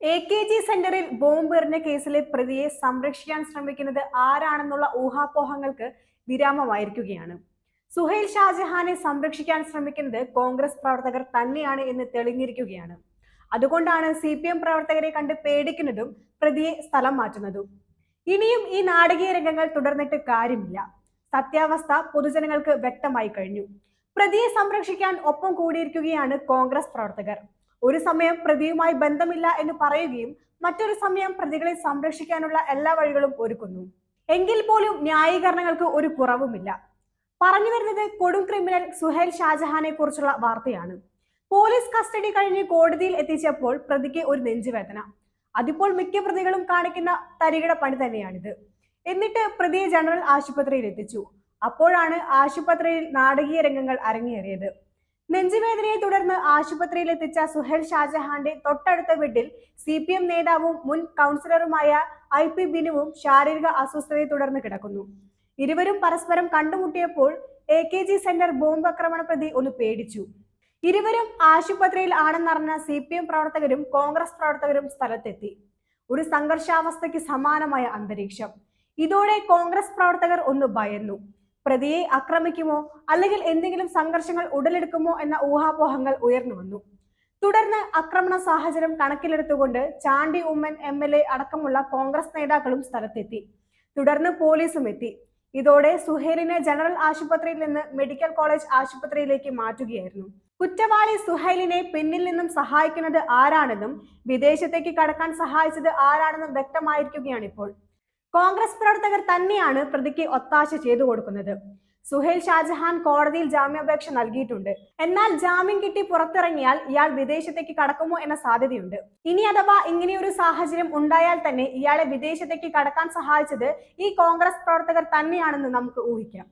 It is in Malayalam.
എ കെ ജി സെന്ററിൽ ബോംബ് എറിഞ്ഞ കേസിലെ പ്രതിയെ സംരക്ഷിക്കാൻ ശ്രമിക്കുന്നത് ആരാണെന്നുള്ള ഊഹാപോഹങ്ങൾക്ക് വിരാമമായിരിക്കുകയാണ്. സുഹൈൽ ഷാജഹാനെ സംരക്ഷിക്കാൻ ശ്രമിക്കുന്നത് കോൺഗ്രസ് പ്രവർത്തകർ തന്നെയാണ് എന്ന് തെളിഞ്ഞിരിക്കുകയാണ്. അതുകൊണ്ടാണ് സി പി എം പ്രവർത്തകരെ കണ്ട് പേടിക്കുന്നതും പ്രതിയെ സ്ഥലം മാറ്റുന്നതും. ഇനിയും ഈ നാടകീയ രംഗങ്ങൾ തുടർന്നിട്ട് കാര്യമില്ല. സത്യാവസ്ഥ പൊതുജനങ്ങൾക്ക് വ്യക്തമായി കഴിഞ്ഞു. പ്രതിയെ സംരക്ഷിക്കാൻ ഒപ്പം കൂടിയിരിക്കുകയാണ് കോൺഗ്രസ് പ്രവർത്തകർ. ഒരു സമയം പ്രതിയുമായി ബന്ധമില്ല എന്ന് പറയുകയും മറ്റൊരു സമയം പ്രതികളെ സംരക്ഷിക്കാനുള്ള എല്ലാ വഴികളും ഒരുക്കുന്നു. എങ്കിൽ പോലും ന്യായീകരണങ്ങൾക്ക് ഒരു കുറവുമില്ല. പറഞ്ഞു വരുന്നത് കൊടും ക്രിമിനൽ സുഹേൽ ഷാജഹാനെ കുറിച്ചുള്ള വാർത്തയാണ്. പോലീസ് കസ്റ്റഡി കഴിഞ്ഞ് കോടതിയിൽ എത്തിച്ചപ്പോൾ പ്രതിക്ക് ഒരു നെഞ്ചുവേദന. അതിപ്പോൾ മിക്ക പ്രതികളും കാണിക്കുന്ന തരികിട പണി തന്നെയാണിത്. എന്നിട്ട് പ്രതിയെ ജനറൽ ആശുപത്രിയിൽ എത്തിച്ചു. അപ്പോഴാണ് ആശുപത്രിയിൽ നാടകീയ രംഗങ്ങൾ അരങ്ങേറിയത്. നെഞ്ചുവേദനയെ തുടർന്ന് ആശുപത്രിയിൽ എത്തിച്ച സുഹേൽ ഷാജഹാന്റെ തൊട്ടടുത്ത വീട്ടിൽ സി പി എം നേതാവും മുൻ കൗൺസിലറുമായ ഐ പി ബിനുവും ശാരീരിക അസ്വസ്ഥതയെ തുടർന്ന് കിടക്കുന്നു. ഇരുവരും പരസ്പരം കണ്ടുമുട്ടിയപ്പോൾ A K G centre bomb ആക്രമണ പ്രതി ഒന്ന് പേടിച്ചു. ഇരുവരും ആശുപത്രിയിൽ ആണെന്നറിഞ്ഞ സി പി എം പ്രവർത്തകരും കോൺഗ്രസ് പ്രവർത്തകരും സ്ഥലത്തെത്തി. ഒരു സംഘർഷാവസ്ഥയ്ക്ക് സമാനമായ അന്തരീക്ഷം. ഇതോടെ കോൺഗ്രസ് പ്രവർത്തകർ ഒന്ന് ഭയന്നു. പ്രതിയെ ആക്രമിക്കുമോ? അല്ലെങ്കിൽ എന്തെങ്കിലും സംഘർഷങ്ങൾ ഉടലെടുക്കുമോ എന്ന ഊഹാപോഹങ്ങൾ ഉയർന്നു വന്നു. തുടർന്ന് ആക്രമണ സാഹചര്യം കണക്കിലെടുത്തുകൊണ്ട് Chandy Oommen M L A അടക്കമുള്ള കോൺഗ്രസ് നേതാക്കളും സ്ഥലത്തെത്തി. തുടർന്ന് പോലീസും എത്തി. ഇതോടെ സുഹൈലിനെ ജനറൽ ആശുപത്രിയിൽ നിന്ന് മെഡിക്കൽ കോളേജ് ആശുപത്രിയിലേക്ക് മാറ്റുകയായിരുന്നു. കുറ്റവാളി സുഹൈലിനെ പിന്നിൽ നിന്നും സഹായിക്കുന്നത് ആരാണെന്നും വിദേശത്തേക്ക് കടക്കാൻ സഹായിച്ചത് ആരാണെന്നും വ്യക്തമായിരിക്കുകയാണ് ഇപ്പോൾ കോൺഗ്രസ് പ്രവർത്തകർ തന്നെയാണ് പ്രതിക്ക് ഒത്താശ ചെയ്തു കൊടുക്കുന്നത്. സുഹേൽ ഷാജഹാൻ കോടതിയിൽ ജാമ്യാപേക്ഷ നൽകിയിട്ടുണ്ട്. എന്നാൽ ജാമ്യം കിട്ടി പുറത്തിറങ്ങിയാൽ ഇയാൾ വിദേശത്തേക്ക് കടക്കുമോ എന്ന സാധ്യതയുണ്ട്. ഇനി അഥവാ ഇങ്ങനെയൊരു സാഹചര്യം ഉണ്ടായാൽ തന്നെ ഇയാളെ വിദേശത്തേക്ക് കടക്കാൻ സഹായിച്ചത് ഈ കോൺഗ്രസ് പ്രവർത്തകർ തന്നെയാണെന്ന് നമുക്ക് ഊഹിക്കാം.